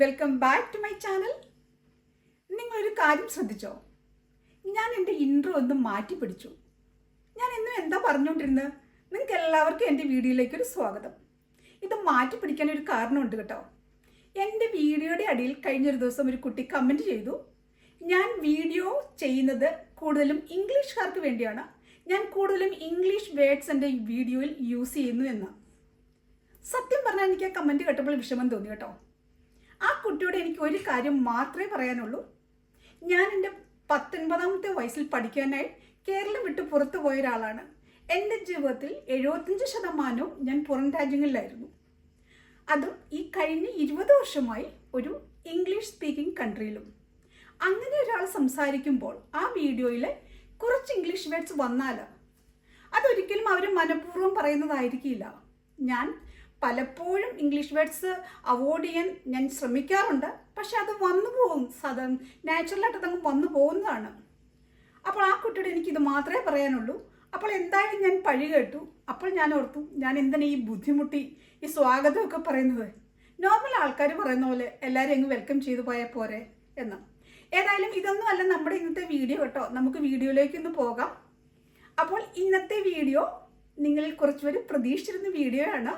Welcome back to my channel നിങ്ങളൊരു കാര്യം ശ്രദ്ധിച്ചോ? ഞാൻ എന്റെ ഇൻട്രോ ഒന്ന് മാറ്റി പിടിച്ചു. ഞാൻ എന്നും എന്താ പറഞ്ഞുകൊണ്ടിരുന്നത്? നിങ്ങൾക്ക് എല്ലാവർക്കും എന്റെ വീഡിയോയിലേക്ക് ഒരു സ്വാഗതം. ഇത് മാറ്റി പിടിക്കാൻ ഒരു കാരണമുണ്ട് കേട്ടോ. എന്റെ വീഡിയോയുടെ അടിയിൽ കഴിഞ്ഞൊരു ദിവസം ഒരു കുട്ടി കമന്റ് ചെയ്തു. ഞാൻ വീഡിയോ ചെയ്യുന്നത് കൂടുതലും ഇംഗ്ലീഷുകാർക്ക് വേണ്ടിയാണ്. ഞാൻ കൂടുതലും ഇംഗ്ലീഷ് വേർഡ്സ് എന്റെ വീഡിയോയിൽ യൂസ് ചെയ്യുന്നു എന്ന് സത്യം പറഞ്ഞാൽ എനിക്ക് ആ കമന്റ് കേട്ടപ്പോൾ വിഷമം തോന്നി കേട്ടോ. ആ കുട്ടിയോട് എനിക്ക് ഒരു കാര്യം മാത്രമേ പറയാനുള്ളൂ. ഞാൻ എന്റെ പത്തൊൻപതാമത്തെ വയസ്സിൽ പഠിക്കാനായി കേരളം വിട്ട് പുറത്തു പോയ ഒരാളാണ്. എന്റെ ജീവിതത്തിൽ എഴുപത്തഞ്ച് ശതമാനവും ഞാൻ പുറം രാജ്യങ്ങളിലായിരുന്നു. അതും ഈ കഴിഞ്ഞ ഇരുപത് വർഷമായി ഒരു ഇംഗ്ലീഷ് സ്പീക്കിംഗ് കൺട്രിയിലും അങ്ങനെ ഒരാൾ സംസാരിക്കുമ്പോൾ ആ വീഡിയോയിൽ കുറച്ച് ഇംഗ്ലീഷ് വേർഡ്സ് വന്നാൽ അതൊരിക്കലും അവർ മനഃപൂർവം പറയുന്നതായിരിക്കില്ല. ഞാൻ പലപ്പോഴും ഇംഗ്ലീഷ് വേർഡ്സ് അവോയ്ഡ് ചെയ്യാൻ ഞാൻ ശ്രമിക്കാറുണ്ട്. പക്ഷെ അത് വന്നു പോകും. സദ നാച്ചുറലായിട്ട് അതങ്ങ് വന്നു പോകുന്നതാണ്. അപ്പോൾ ആ കുട്ടിയോട് എനിക്കിത് മാത്രമേ പറയാനുള്ളൂ. അപ്പോൾ എന്തായാലും ഞാൻ പഴി കേട്ടു. അപ്പോൾ ഞാൻ ഓർത്തു ഞാൻ എന്തിനാ ഈ ബുദ്ധിമുട്ടി ഈ സ്വാഗതമൊക്കെ പറയുന്നത്? നോർമൽ ആൾക്കാർ പറയുന്ന പോലെ എല്ലാവരും അങ്ങ് വെൽക്കം ചെയ്തു പോയാൽ പോരെ? എന്ന്. ഏതായാലും ഇതൊന്നും അല്ല നമ്മുടെ ഇന്നത്തെ വീഡിയോ കേട്ടോ. നമുക്ക് വീഡിയോയിലേക്ക് ഒന്ന് പോകാം. അപ്പോൾ ഇന്നത്തെ വീഡിയോ നിങ്ങളിൽ കുറച്ചുപേർ പ്രതീക്ഷിച്ചിരുന്ന വീഡിയോ ആണ്.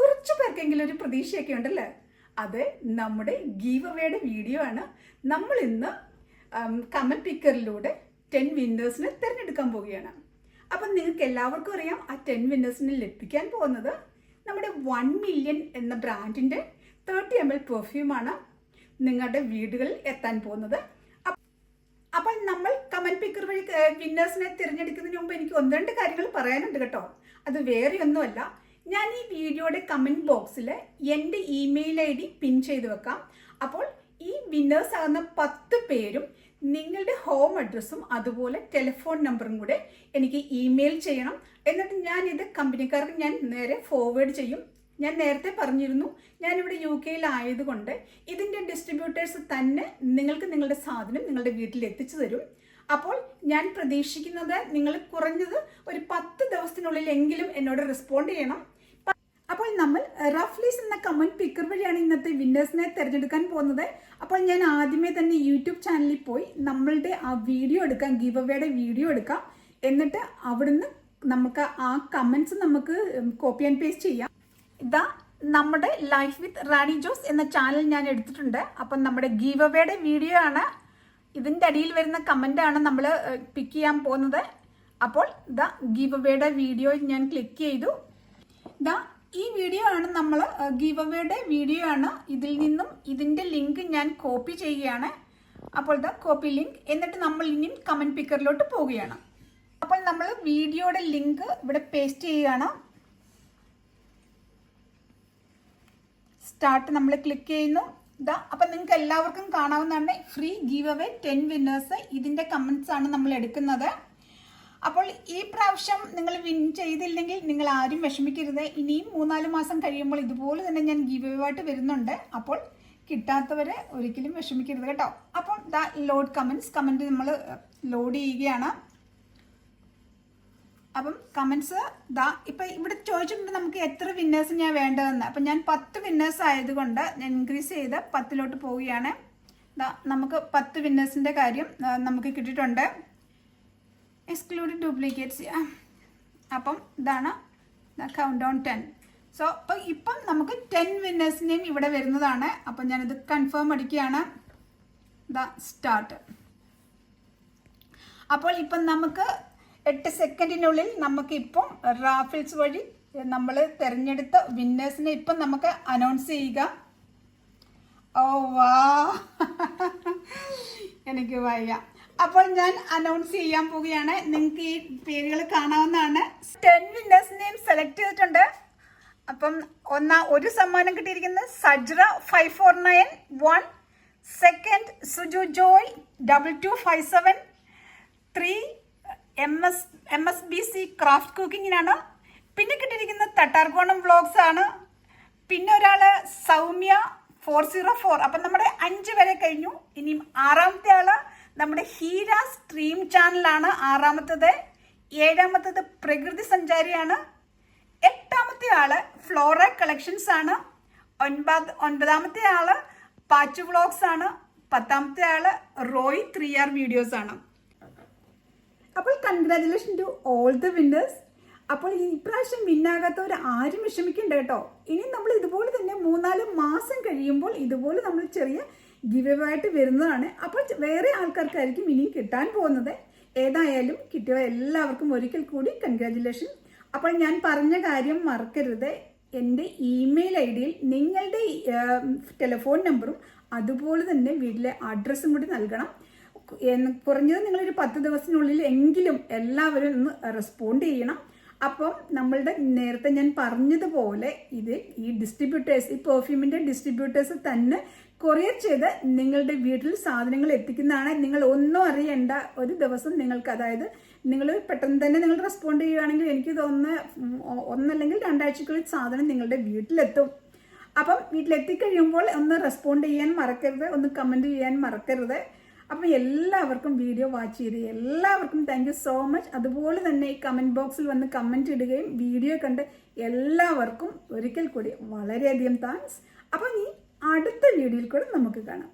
കുറച്ച് പേർക്കെങ്കിലും ഒരു പ്രതീക്ഷയൊക്കെ ഉണ്ടല്ലേ? അത് നമ്മുടെ ഗീവ് അവയുടെ വീഡിയോ ആണ്. നമ്മൾ ഇന്ന് കമന്റ് പിക്കറിലൂടെ ടെൻ വിന്നേഴ്സിനെ തിരഞ്ഞെടുക്കാൻ പോവുകയാണ്. അപ്പം നിങ്ങൾക്ക് എല്ലാവർക്കും അറിയാം ആ ടെൻ വിന്നേഴ്സിനെ ലഭിക്കാൻ പോകുന്നത് നമ്മുടെ വൺ മില്യൺ എന്ന ബ്രാൻഡിന്റെ തേർട്ടി എം എൽ പെർഫ്യൂമാണ് നിങ്ങളുടെ വീടുകളിൽ എത്താൻ പോകുന്നത്. അപ്പ- അപ്പോൾ നമ്മൾ കമന്റ് പിക്കർ വഴി വിന്നേഴ്സിനെ തിരഞ്ഞെടുക്കുന്നതിന് മുമ്പ് എനിക്ക് ഒന്ന് രണ്ട് കാര്യങ്ങൾ പറയാനുണ്ട് കേട്ടോ. അത് വേറെ ഒന്നുമല്ല ഞാൻ ഈ വീഡിയോയുടെ കമന്റ് ബോക്സിൽ എന്റെ ഇമെയിൽ ഐ ഡി പിൻ ചെയ്ത് വെക്കാം. അപ്പോൾ ഈ വിന്നേഴ്സ് ആകുന്ന പത്ത് പേരും നിങ്ങളുടെ ഹോം അഡ്രസ്സും അതുപോലെ ടെലിഫോൺ നമ്പറും കൂടെ എനിക്ക് ഇമെയിൽ ചെയ്യണം. എന്നിട്ട് ഞാൻ ഇത് കമ്പനിക്കാർക്ക് ഞാൻ നേരെ ഫോർവേഡ് ചെയ്യും. ഞാൻ നേരത്തെ പറഞ്ഞിരുന്നു ഞാനിവിടെ യു കെയിലായതുകൊണ്ട് ഇതിന്റെ ഡിസ്ട്രിബ്യൂട്ടേഴ്സ് തന്നെ നിങ്ങൾക്ക് നിങ്ങളുടെ സാധനം നിങ്ങളുടെ വീട്ടിൽ എത്തിച്ചു തരും. അപ്പോൾ ഞാൻ പ്രതീക്ഷിക്കുന്നത് നിങ്ങൾ കുറഞ്ഞത് ഒരു പത്ത് ദിവസത്തിനുള്ളിലെങ്കിലും എന്നോട് റെസ്പോണ്ട് ചെയ്യണം. അപ്പോൾ നമ്മൾ റഫ്ലീസ് എന്ന കമന്റ് പിക്കർ വഴിയാണ് ഇന്നത്തെ വിന്നേഴ്സിനെ തിരഞ്ഞെടുക്കാൻ പോകുന്നത്. അപ്പോൾ ഞാൻ ആദ്യമേ തന്നെ യൂട്യൂബ് ചാനലിൽ പോയി നമ്മളുടെ ആ വീഡിയോ എടുക്കാം ഗീവ് അവയുടെ വീഡിയോ എടുക്കാം. എന്നിട്ട് അവിടുന്ന് നമുക്ക് ആ കമന്റ്സ് നമുക്ക് കോപ്പി ആൻഡ് പേസ്റ്റ് ചെയ്യാം. ഇതാ നമ്മുടെ ലൈഫ് വിത്ത് റാണി ജോസ് എന്ന ചാനൽ ഞാൻ എടുത്തിട്ടുണ്ട്. അപ്പം നമ്മുടെ ഗീവ് അവയുടെ വീഡിയോ ആണ് ഇതിന്റെ അടിയിൽ വരുന്ന കമന്റ് ആണ് നമ്മൾ പിക്ക് ചെയ്യാൻ പോകുന്നത്. അപ്പോൾ ദ ഗീവ് അവയുടെ വീഡിയോ ഞാൻ ക്ലിക്ക് ചെയ്തു. ദ ഈ വീഡിയോ ആണ് നമ്മൾ ഗീവ് അവയുടെ വീഡിയോ ആണ് ഇതിൽ നിന്നും ഇതിന്റെ ലിങ്ക് ഞാൻ കോപ്പി ചെയ്യുകയാണ്. അപ്പോൾ ദ കോപ്പി ലിങ്ക് എന്നിട്ട് നമ്മൾ ഇനിയും കമന്റ് പിക്കറിലോട്ട് പോവുകയാണ്. അപ്പോൾ നമ്മൾ വീഡിയോയുടെ ലിങ്ക് ഇവിടെ പേസ്റ്റ് ചെയ്യുകയാണ്. സ്റ്റാർട്ട് നമ്മൾ ക്ലിക്ക് ചെയ്യുന്നു. ഇതാ അപ്പം നിങ്ങൾക്ക് എല്ലാവർക്കും കാണാവുന്നതാണ് free giveaway ten winners ഇതിന്റെ കമൻസ് ആണ് നമ്മൾ എടുക്കുന്നത്. അപ്പോൾ ഈ പ്രാവശ്യം നിങ്ങൾ വിൻ ചെയ്തില്ലെങ്കിൽ നിങ്ങൾ ആരും വിഷമിക്കരുത്. ഇനിയും മൂന്നാൽ മാസം കഴിയുമ്പോൾ ഇതുപോലെ തന്നെ ഞാൻ ഗീവ് ആയിട്ട് വരുന്നുണ്ട്. അപ്പോൾ കിട്ടാത്തവരെ ഒരിക്കലും വിഷമിക്കരുത് കേട്ടോ. അപ്പോൾ ദ ലോഡ് കമൻസ് കമന്റ് നമ്മൾ ലോഡ് ചെയ്യുകയാണ്. അപ്പം കമൻസ് ദാ ഇപ്പം ഇവിടെ ചോദിച്ചിട്ടുണ്ട് നമുക്ക് എത്ര വിന്നേഴ്സ് ഞാൻ വേണ്ടതെന്ന്. അപ്പം ഞാൻ പത്ത് വിന്നേഴ്സ് ആയതുകൊണ്ട് ഞാൻ ഇൻക്രീസ് ചെയ്ത് പത്തിലോട്ട് പോവുകയാണ്. ദാ നമുക്ക് പത്ത് വിന്നേഴ്സിന്റെ കാര്യം നമുക്ക് കിട്ടിയിട്ടുണ്ട്. എക്സ്ക്ലൂഡ് ഡ്യൂപ്ലിക്കേറ്റ്സ് അപ്പം ഇതാണ് കൗണ്ട് ഡൗൺ ടെൻ സോ അപ്പോൾ ഇപ്പം നമുക്ക് ടെൻ വിന്നേഴ്സിനെയും ഇവിടെ വരുന്നതാണ്. അപ്പം ഞാനിത് കൺഫേം അടിക്കുകയാണ്. ദ സ്റ്റാർട്ട് അപ്പോൾ ഇപ്പം നമുക്ക് എട്ട് സെക്കൻഡിനുള്ളിൽ നമുക്ക് ഇപ്പം റാഫിൽസ് വഴി നമ്മൾ തിരഞ്ഞെടുത്ത വിന്നേഴ്സിനെ ഇപ്പം നമുക്ക് അനൗൺസ് ചെയ്യുക. ഓ വാ. എനിക്ക് വയ്യ. അപ്പോൾ ഞാൻ അനൗൺസ് ചെയ്യാൻ പോവുകയാണ്. നിങ്ങൾക്ക് ഈ പേരുകൾ കാണാവുന്നതാണ്. ടെൻ വിന്നേഴ്സിനെയും സെലക്ട് ചെയ്തിട്ടുണ്ട്. അപ്പം ഒന്നാ ഒരു സമ്മാനം കിട്ടിയിരിക്കുന്നത് Sajra five four nine one second Suju Joy double two five seven three M S M S B C craft കുക്കിങ്ങിനാണ് പിന്നെ കിട്ടിയിരിക്കുന്നത് തട്ടാർകോണം വ്ളോഗ്സ് ആണ് പിന്നെ ഒരാൾ സൗമ്യ ഫോർ സീറോ ഫോർ അപ്പം നമ്മുടെ അഞ്ച് വരെ കഴിഞ്ഞു. ഇനിയും ആറാമത്തെ ആൾ നമ്മുടെ ഹീര സ്ട്രീം ചാനലാണ് ആറാമത്തത്. ഏഴാമത്തത് പ്രകൃതി സഞ്ചാരിയാണ്. എട്ടാമത്തെ ആൾ ഫ്ലോറ കളക്ഷൻസ് ആണ് ഒൻപത് ഒൻപതാമത്തെ ആൾ പാച്ച് വ്ളോഗ്സ് ആണ് പത്താമത്തെ ആൾ റോയ് ത്രീ ആർ വീഡിയോസ് ആണ് അപ്പോൾ congratulation to all the winners അപ്പോൾ ഈ പ്രാവശ്യം വിന്നാകാത്തവർ ആരും വിഷമിക്കണ്ട കേട്ടോ. ഇനി നമ്മൾ ഇതുപോലെ തന്നെ മൂന്നാൽ മാസം കഴിയുമ്പോൾ ഇതുപോലെ നമ്മൾ ചെറിയ ഗിവ് ആയിട്ട് വരുന്നതാണ്. അപ്പോൾ വേറെ ആൾക്കാർക്കായിരിക്കും ഇനിയും കിട്ടാൻ പോകുന്നത്. ഏതായാലും കിട്ടിയ എല്ലാവർക്കും ഒരിക്കൽ കൂടി കൺഗ്രാറ്റുലേഷൻ അപ്പോൾ ഞാൻ പറഞ്ഞ കാര്യം മറക്കരുത്. എന്റെ ഇമെയിൽ ഐ ഡിയിൽ നിങ്ങളുടെ ടെലിഫോൺ നമ്പറും അതുപോലെ തന്നെ വീട്ടിലെ അഡ്രസ്സും കൂടി നൽകണം. കുറഞ്ഞത് നിങ്ങളൊരു പത്ത് ദിവസത്തിനുള്ളിൽ എങ്കിലും എല്ലാവരും ഒന്ന് റെസ്പോണ്ട് ചെയ്യണം. അപ്പം നമ്മളുടെ നേരത്തെ ഞാൻ പറഞ്ഞതുപോലെ ഇത് ഈ ഡിസ്ട്രിബ്യൂട്ടേഴ്സ് ഈ പെർഫ്യൂമിന്റെ ഡിസ്ട്രിബ്യൂട്ടേഴ്സ് തന്നെ കൊറിയർ ചെയ്ത് നിങ്ങളുടെ വീട്ടിൽ സാധനങ്ങൾ എത്തിക്കുന്നതാണ്. നിങ്ങൾ ഒന്നും അറിയേണ്ട ഒരു ദിവസം നിങ്ങൾക്ക് അതായത് നിങ്ങൾ പെട്ടെന്ന് തന്നെ നിങ്ങൾ റെസ്പോണ്ട് ചെയ്യുകയാണെങ്കിൽ എനിക്ക് തോന്നുന്ന ഒന്നല്ലെങ്കിൽ രണ്ടാഴ്ചക്കുള്ളിൽ സാധനം നിങ്ങളുടെ വീട്ടിലെത്തും. അപ്പം വീട്ടിലെത്തിക്കഴിയുമ്പോൾ ഒന്ന് റെസ്പോണ്ട് ചെയ്യാൻ മറക്കരുത് ഒന്ന് കമന്റ് ചെയ്യാൻ മറക്കരുത്. അപ്പം എല്ലാവർക്കും വീഡിയോ വാച്ച് ചെയ്ത് എല്ലാവർക്കും താങ്ക് സോ മച്ച് അതുപോലെ തന്നെ ഈ കമന്റ് ബോക്സിൽ വന്ന് കമന്റ് ഇടുകയും വീഡിയോ കണ്ട് എല്ലാവർക്കും ഒരിക്കൽ കൂടി വളരെയധികം താങ്ക്സ് അപ്പം ഇനി അടുത്ത വീഡിയോയിൽ കൂടെ നമുക്ക് കാണാം.